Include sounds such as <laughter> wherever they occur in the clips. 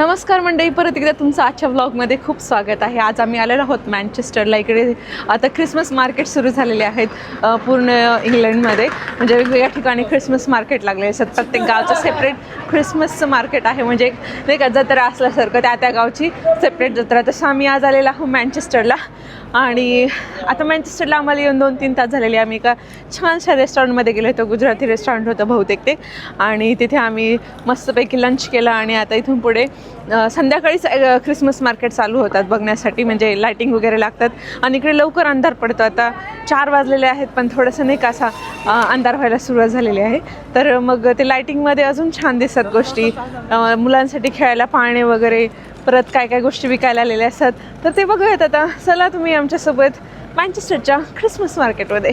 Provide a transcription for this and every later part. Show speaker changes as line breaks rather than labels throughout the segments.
नमस्कार मंडळी परत एकदा तुमचं आजच्या ब्लॉगमध्ये खूप स्वागत आहे. आज आम्ही आलेलो आहोत मॅनचेस्टरला इकडे आता ख्रिसमस मार्केट सुरू झालेले आहेत पूर्ण इंग्लंडमध्ये. म्हणजे वेगवेगळ्या ठिकाणी ख्रिसमस मार्केट लागले असतात. प्रत्येक गावचं सेपरेट ख्रिसमसचं मार्केट आहे. म्हणजे एक नाही का जत्रा असल्यासारखं त्या त्या गावची सेपरेट जत्रा. तसं आम्ही आज आलेलो आहोत मॅनचेस्टरला आणि आता मॅनचेस्टरला आम्हाला येऊन दोन तीन तास झालेले आम्ही एका छानशा रेस्टॉरंटमध्ये गेलो होतो. गुजराती रेस्टॉरंट होतं बहुतेक ते. आणि तिथे आम्ही मस्तपैकी लंच केला आणि आता इथून पुढे संध्याकाळीच ख्रिसमस मार्केट चालू होतात बघण्यासाठी म्हणजे लायटिंग वगैरे लागतात. आणि इकडे लवकर अंधार पडतो. आता चार वाजलेले आहेत पण थोडंसं नाही का असा अंधार व्हायला सुरुवात झालेली आहे. तर मग ते लायटिंगमध्ये अजून छान दिसतात गोष्टी. मुलांसाठी खेळायला पाळणे वगैरे परत काय काय गोष्टी विकायला आलेल्या असतात. तर ते बघूयात आता. चला तुम्ही आमच्यासोबत मँचेस्टरच्या ख्रिसमस मार्केटमध्ये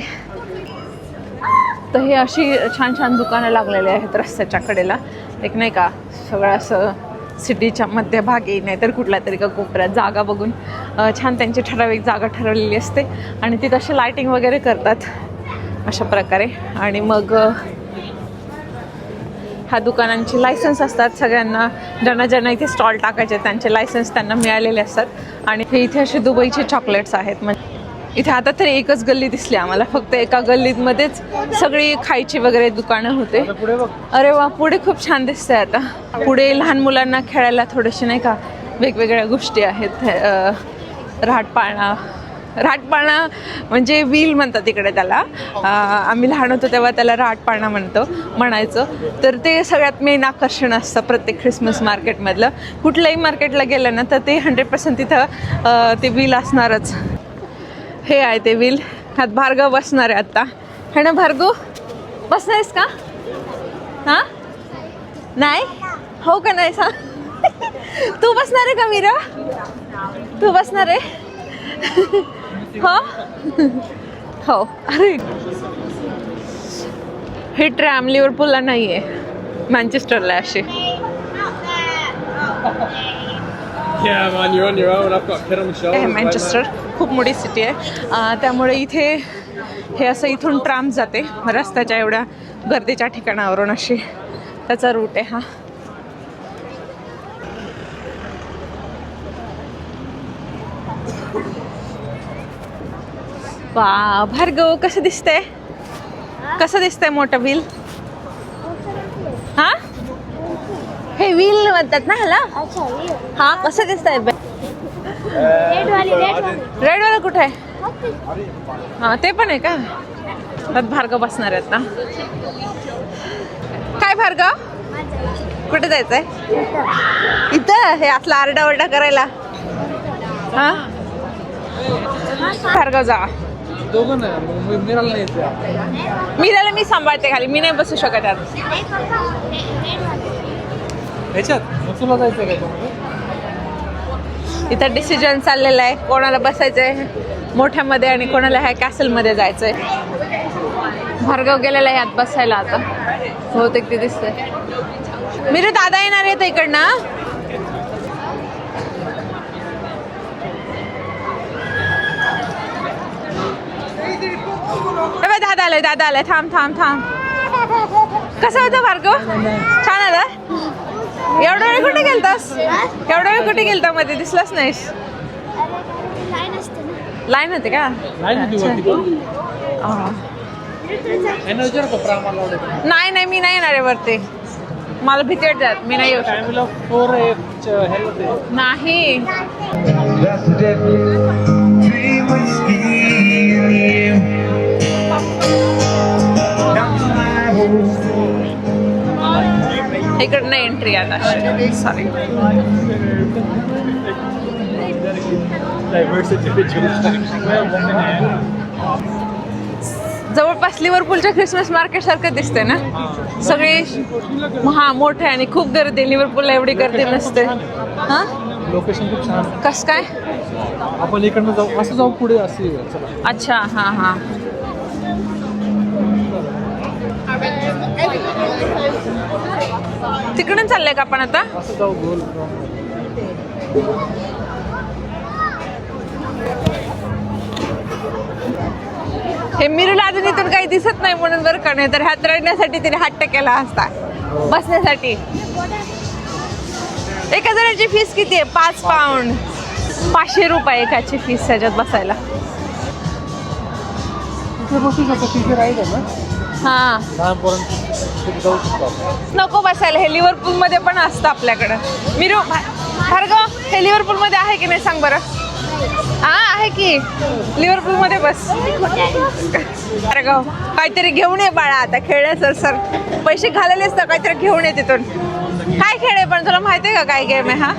तर हे अशी छान छान दुकानं लागलेली आहेत रस्त्याच्या कडेला. एक नाही का सगळं असं सिटीच्या मध्यभागी नाहीतर कुठल्या तरी का कोपऱ्यात जागा बघून छान त्यांची ठराविक जागा ठरवलेली असते. आणि ती तसे लायटिंग वगैरे करतात अशा प्रकारे. आणि मग ह्या दुकानांचे लायसन्स असतात. सगळ्यांना ज्यांना ज्यांना इथे स्टॉल टाकायचे त्यांचे लायसन्स त्यांना मिळालेले असतात. आणि हे इथे असे दुबईचे चॉकलेट्स आहेत. म्हणजे इथे आता तरी एकच गल्ली दिसली आम्हाला. फक्त एका गल्लीमध्येच सगळी खायची वगैरे दुकानं होते. अरे वा पुढे खूप छान दिसतंय आता. पुढे लहान मुलांना खेळायला थोडेसे नाही का वेगवेगळ्या गोष्टी आहेत. अं, राटपाळणा म्हणजे व्हील म्हणतात तिकडे त्याला. आम्ही लहान होतो तेव्हा त्याला राटपाळणा म्हणतो म्हणायचं. तर ते सगळ्यात मेन आकर्षण असतं प्रत्येक ख्रिसमस मार्केटमधलं कुठल्याही मार्केटला गेलं ना तर ते हंड्रेड पर्सेंट तिथं ते व्हील असणारच. हे आहे ते व्हील ह्यात भार्गव बसणार आहे आत्ता. है ना भार्गव? बसणार आहेस का? हां? नाही? हो का नाही सांग <laughs> तू बसणार आहे का मीरा? तू बसणार आहे? <laughs> हो? <laughs> हो. अरे. ही ट्रॅम लिव्हरपूलला नाही आहे मँचेस्टरला अशी.
Yeah, man, you're on your own. I've got a kid on my shoulder.
हे मँचेस्टर. खूप मोठी सिटी आहे. त्यामुळे इथे हे असं इथून ट्राम जाते. रस्त्याच्या एवढ्या गर्दीच्या ठिकाणावरून अशी त्याचा रूट आहे हा. वा भार्गव कसं दिसतंय? कसं दिसतंय मोठं व्हील हा? हे व्हील म्हणतात ना ह्याला? हा कसं दिसतंय?
रेड वाली रेड वाली
रेड वाला कुठे आहे? हा ते पण आहे का? त्यात भार्गव बसणार आहेत ना. काय भार्गव? कुठे जायचंय? इथं? हे असलं आरडाओरडा करायला. हा? भार्गव जा. मीराला मी सांभाळते खाली. मी नाही बसू शकत यात
ह्याच्यात? तुला जायचं काय त्यामध्ये?
इथं डिसिजन चाललेलं आहे. कोणाला बसायचंय मोठ्यामध्ये आणि कोणाला ह्या कॅसलमध्ये जायचंय. भार्गव गेलेला आहे यात बसायला आता. बहुतेक ते दिसतंय. मिरू दादा येणार आहेत इकडनं. दादा आलाय दादा आलाय. थांब थांब थांब. कसं होतं भार्गव? छान आलं? एवढा वेळ कुठे गेलतास? एवढा वेळ कुठे गेलता मध्ये? दिसलाच नाहीस.
लाईन
होते का?
नाही.
हा. नाही नाही मी नाही येणार आहे वरती. मला भीती वाटतात मी नाही येऊ नाही. इकडनं एंट्री आता सॉरी जवळपास लिव्हरपूलच्या ख्रिसमस मार्केट सारखं दिसतंय ना? सगळे हा मोठे आणि खूप गर्दी. लिव्हरपूलला एवढी गर्दी नसते. हा?
लोकेशन खूप छान.
कस काय?
आपण इकडनं जाऊ असं जाऊ पुढे असे
अच्छा हां हां. तिकडून चाललंय का आपण आता? हे मिरूला अजून इथून काही दिसत नाही म्हणून बरं का नाही तर हात रडण्यासाठी तिने हट्ट केला असता. बसण्यासाठी. एका जणाची फीस किती आहे? पाच पाऊंड पाचशे रुपये एकाची फीस ह्याच्यात बसायला. हां.
जाऊ शकतो आपण
नको बसायला हे लिव्हरपूल मध्ये पण असतं आपल्याकडं. मिरू भार्गव हे लिव्हरपूल मध्ये आहे की नाही सांग बरं? हा आहे की. लिव्हरपूल मध्ये बस. भार्गव काहीतरी घेऊन ये बाळा आता खेळल्या सर सर पैसे घालायलेच तर काहीतरी घेऊन ये तिथून. काय खेळ आहे पण? तुला माहिती आहे का काय गेम आहे हा?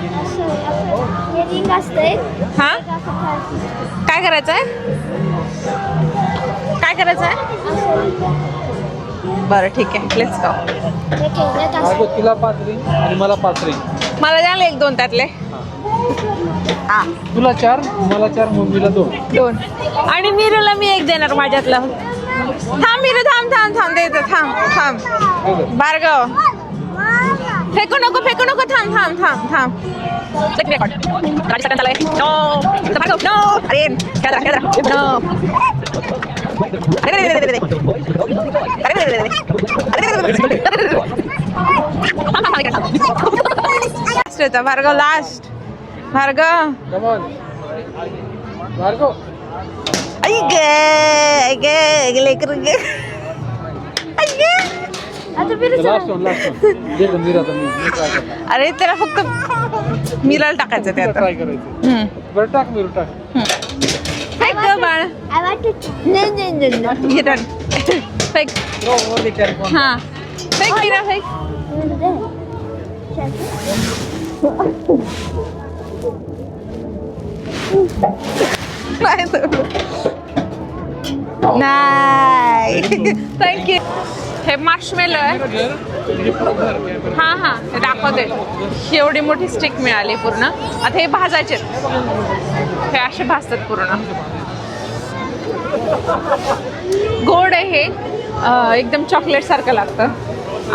हा?
काय करायचं आहे काय करायचं आहे बरं ठीक आहे. लेट्स गो
हे खेळत असते
अगं तिला पाच रिंग आणि मला पाच रिंग
मला द्याल एक दोन त्यातले. हा.
तुला चार मला चार मम्मीला दोन.
दोन. आणि मीरूला मी एक देणार माझ्यातलं. थांब मीरू थांब थांब थांब देतो थांब थांब. बारगाव फेकू नको फेकू नको थांब थांब थांब थांब. गाडी आहे. No. बारगाव, no. अरे जरा, खेळा जरा. No. अरे, अरे, अरे, अरे, अरे. अरे, अरे, अरे, अरे. अरे, अरे, अरे, अरे. अरे, अरे, अरे. थांब, थांब, थांब, थांब. Last होता, Bhargav last Bhargav
Come on. Bhargav
आई ग आई ग आई लेकर ग आई ग.
आता फिरू
लास्ट वन लास्ट वन दे गंभीर आता मी मी ट्राय करणार
अरे त्याला फक्त मिराला टाकायचं ते आता
ट्राय करायचं
हम्म.
बरं टाक मी टाक
नाही नाही नाही नाही
हे डन फेक
थ्रो ओव्हर द कॅरी
हा फेक मिरा फेक नाही थँक्यू हे मार्शमेलो आहे हां हां हे दाखवते एवढी मोठी स्टिक मिळाली पूर्ण आता हे भाजायचे हे असे भाजतात पूर्ण गोड आहे. हे एकदम चॉकलेटसारखं लागतं.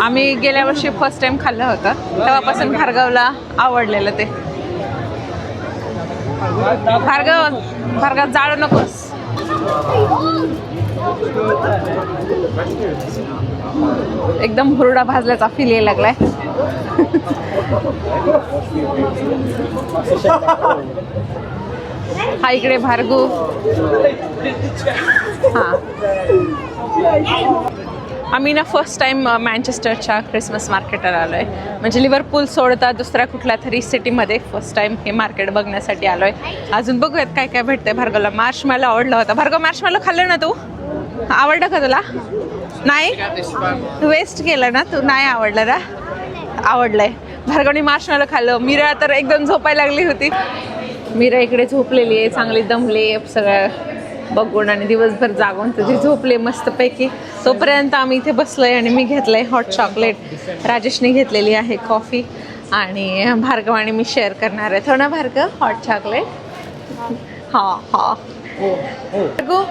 आम्ही गेल्या वर्षी फर्स्ट टाइम खाल्लं होतं. तेव्हापासून भार्गवला आवडलेलं ते. भार्गव भार्गव जाळू नकोस. एकदम हुरडा भाजल्याचा फील यायला लागलाय. <laughs> हा इकडे भार्गू हा. आम्ही ना फर्स्ट टाइम मँचेस्टरच्या क्रिसमस मार्केटला आलो आहे म्हणजे लिव्हरपूल सोडता दुसऱ्या कुठल्या तरी सिटीमध्ये फर्स्ट टाइम हे मार्केट बघण्यासाठी आलो आहे अजून बघूयात काय काय भेटतंय भार्गवला. मार्श मला आवडला होता. भार्गव मार्श मला खाल्लं ना तू? आवडलं का तुला? नाही? वेस्ट केलं ना तू? नाही आवडलं ना? आवडलंय. भार्गवने मार्श मला खाल्लं. मीरा तर एकदम झोपायला लागली होती. मीरा इकडे झोपलेली आहे चांगली दमली आहे सगळं बघून आणि दिवसभर जागून तुझी झोपले मस्तपैकी. तोपर्यंत आम्ही इथे बसलोय आणि मी घेतलंय हॉट चॉकलेट राजेशने घेतलेली आहे कॉफी आणि भार्गव आणि मी शेअर करणार आहे. थोडं भार्गव हॉट चॉकलेट हा हा. भार्गव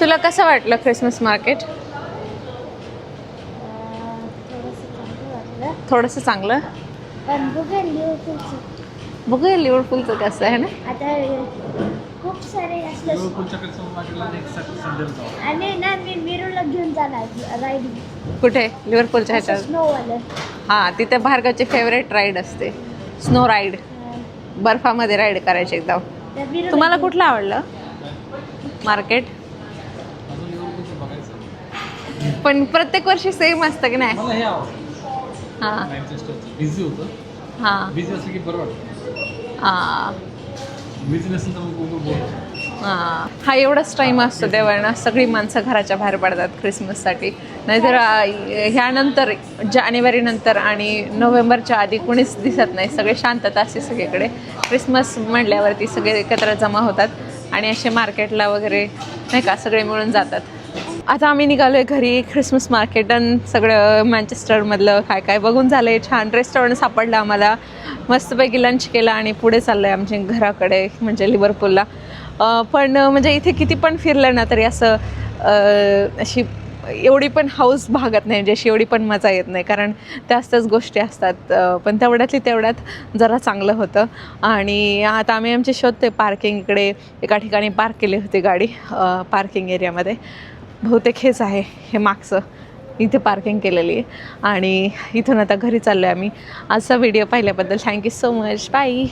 तुला कसं वाटलं क्रिसमस मार्केट थोडंसं चांगलं बघूया लिव्हरपूलचं कसं आहे ना?
आता खूप सारे असले आणि ना मी मिरूला घेऊन जाणार राईडिंग
कुठे? लिव्हरपूलच्या ह्याच्यात
स्नोवालं
हां तिथे भार्गवची फेवरेट राईड असते. स्नो राईड बर्फामध्ये राईड करायची
मिरूला
तुम्हाला कुठलं आवडलं? मार्केट पण प्रत्येक वर्षी सेम असतं की नाही?
मला हे
हां.
बिझी होतं.
हां.
बिझी असलं की बरं वाटतं.
हां. हा. एवढाच टाईम असतो देवांना सगळी माणसं घराच्या बाहेर पडतात क्रिसमससाठी नाहीतर ह्यानंतर जानेवारी नंतर आणि नोव्हेंबरच्या आधी कुणीच दिसत नाही. सगळे शांतता असते सगळीकडे. ख्रिसमस म्हणल्यावरती सगळे एकत्र जमा होतात आणि असे मार्केटला वगैरे नाही का सगळे मिळून जातात. आता आम्ही निघालो आहे घरी ख्रिसमस मार्केट आणि सगळं मँचेस्टरमधलं काय काय बघून झालं आहे छान रेस्टॉरंट सापडलं आम्हाला. मस्तपैकी लंच केला आणि पुढे चाललं आहे आमच्या घराकडे म्हणजे लिव्हरपूलला पण म्हणजे इथे किती पण फिरलं ना तरी असं अशी एवढी पण हाऊस भागत नाही म्हणजे अशी एवढी पण मजा येत नाही. कारण त्याच त्याच गोष्टी असतात. पण तेवढ्यातली तेवढ्यात जरा चांगलं होतं. आणि आता आम्ही आमचे शोधते पार्किंग इकडे. एका ठिकाणी पार्क केली होती गाडी पार्किंग एरियामध्ये बहुतेक हेच आहे हे मागचं. इथे पार्किंग केलेली आहे. आणि इथून आता घरी चाललो आहे आम्ही. आजचा व्हिडिओ पाहिल्याबद्दल थँक्यू सो मच बाय